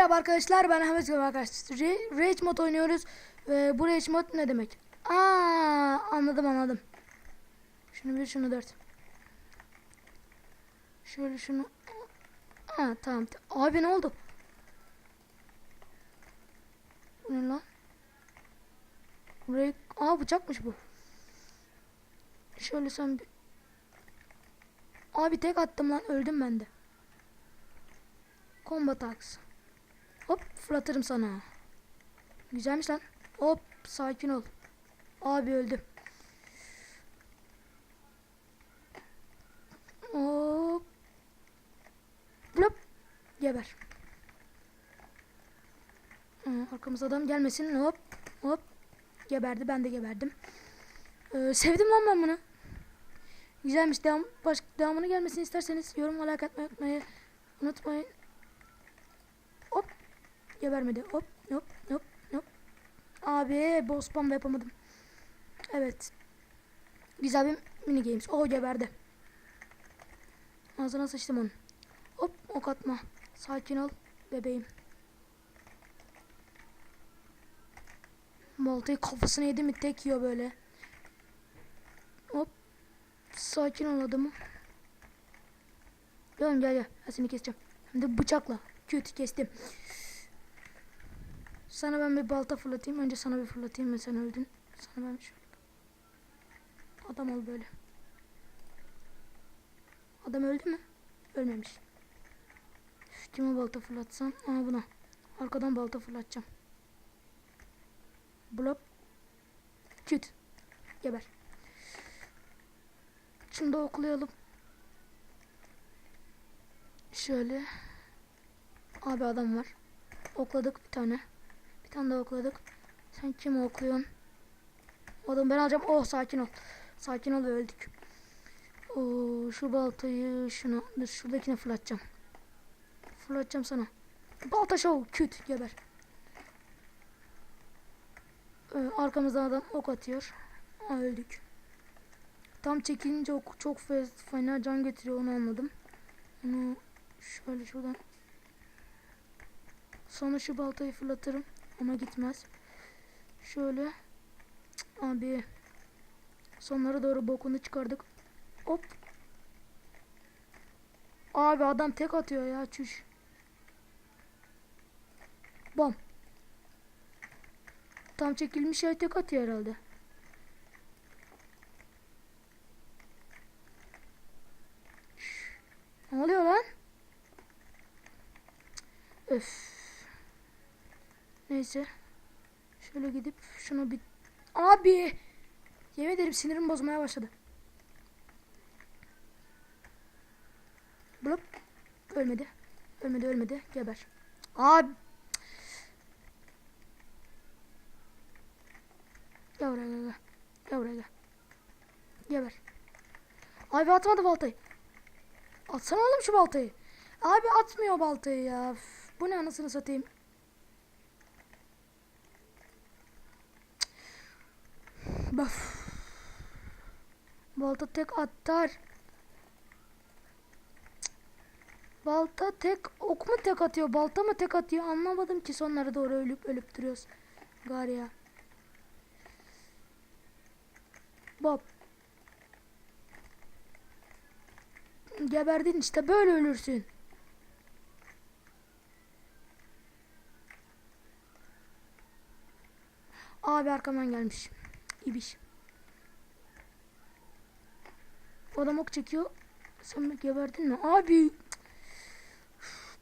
Merhaba arkadaşlar ben Ahmet Göbek arkadaşlar. Ra- Rage mod oynuyoruz. Ve bu Rage mod ne demek? Aa anladım anladım. Şunu bir şunu dört. Şöyle şunu. Ha tamam. Abi ne oldu? Ne lan? Buraya... Aa bıçakmış bu. Şöyle sen bir... Abi tek attım lan öldüm ben de. Combat axe. Hop fırlatırım sana. Güzelmiş lan. Hop sakin ol. Abi öldü. Hop. Blop. Geber. Arkamıza adam gelmesin. Hop. Hop. Geberdi. Ben de geberdim. Ee, sevdim lan ben bunu. Güzelmiş. Devam, baş, devamını gelmesini isterseniz yorum like atmayı unutmayın. Gebermedi. Hop. Hop. Hop. Hop. Abi boss spam yapamadım. Evet. Güzel bir mini games. O geberdi. Ağzına sıçtım onun. Hop ok atma. Sakin ol bebeğim. Baltayı kafasına yedi mi tek yiyor böyle. Hop. Sakin ol adamım. Gel gel gel. Ben seni keseceğim. Hem de bıçakla. Kötü kestim. Sana ben bir balta fırlatayım. Önce sana bir fırlatayım ve sen öldün. Sana ben şu... Adam ol böyle. Adam öldü mü? Ölmemiş. Üf, Kime balta fırlatsam? Aa buna. Arkadan balta fırlatacağım. Blop. Küt. Geber. Şunu da oklayalım. Şöyle. Abi adam var. Okladık bir tane. Bir tane daha okladık. Sen kimi okluyorsun? O adamı ben alacağım. Oh sakin ol. Sakin ol öldük. Oo, şu baltayı şuna dur şuradakine fırlatacağım. Fırlatacağım sana. Balta show küt geber. Ee, arkamızdan adam ok atıyor. Aa, öldük. Tam çekilince ok çok fe- fena can getiriyor onu anladım. Onu şöyle şuradan Sonra şu baltayı fırlatırım. Ama gitmez. Şöyle. Abi. Sonlara doğru bokunu çıkardık. Hop. Abi adam tek atıyor ya çüş. Bam. Tam çekilmiş yer tek atıyor herhalde. Şş. Ne oluyor lan? Cık, Öf. Neyse. Şöyle gidip şunu bir... Abi! Yemin ederim sinirim bozmaya başladı. Blop. Ölmedi. Ölmedi ölmedi. Geber. Abi. Gel buraya gel gel. Buraya gel. Geber. Abi atmadı baltayı. Atsana oğlum şu baltayı. Abi atmıyor baltayı ya. Bu ne anasını satayım. Baf. Balta tek atar. Balta tek ok mu tek atıyor? Balta mı tek atıyor? Anlamadım ki sonlara doğru ölüp ölüp duruyoruz. Gari ya. Bob. Geberdin işte böyle ölürsün. Abi arkamdan gelmiş. İbiş. Adam ok çekiyor. Sen geberdin mi? Abi.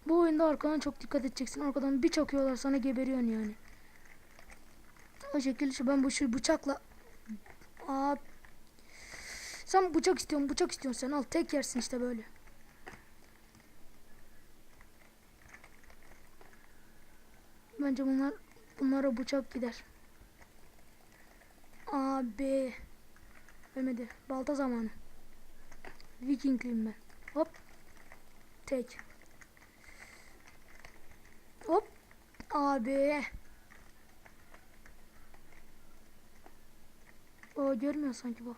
Bu oyunda arkadan çok dikkat edeceksin. Arkadan bir çakıyorlar sana geberiyorsun yani. O şekilde şu ben bu şu bıçakla Abi. Sen bıçak istiyorsun, bıçak istiyorsun sen al tek yersin işte böyle. Bence bunlar bunlara bıçak gider. Abi. Ölmedi. Balta zamanı. Vikingliyim ben. Hop. Tek. Hop. Abi. O görmüyor sanki bu.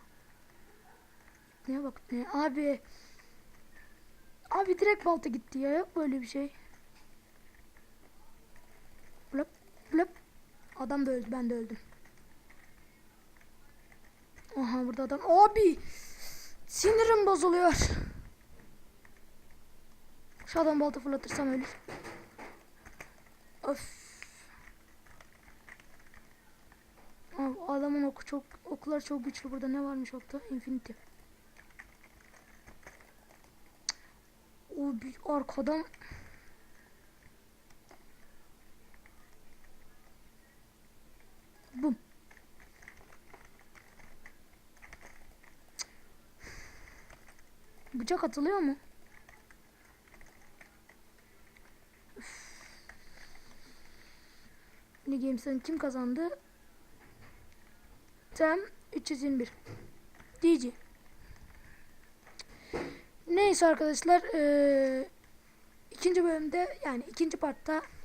Neye bak ne? Abi. Abi direkt balta gitti ya. Yok böyle bir şey. Adam da öldü ben de öldüm. Aha burada adam. Abi sinirim bozuluyor. Şu adam balta fırlatırsam ölür. Of. Abi adamın oku çok oklar çok güçlü burada ne varmış okta? Infinity. O bir arkadan Bıçak atılıyor mu? Üf. Ne Games'ten kim kazandı? Tem 321. GG. Neyse arkadaşlar eee, ikinci bölümde yani ikinci partta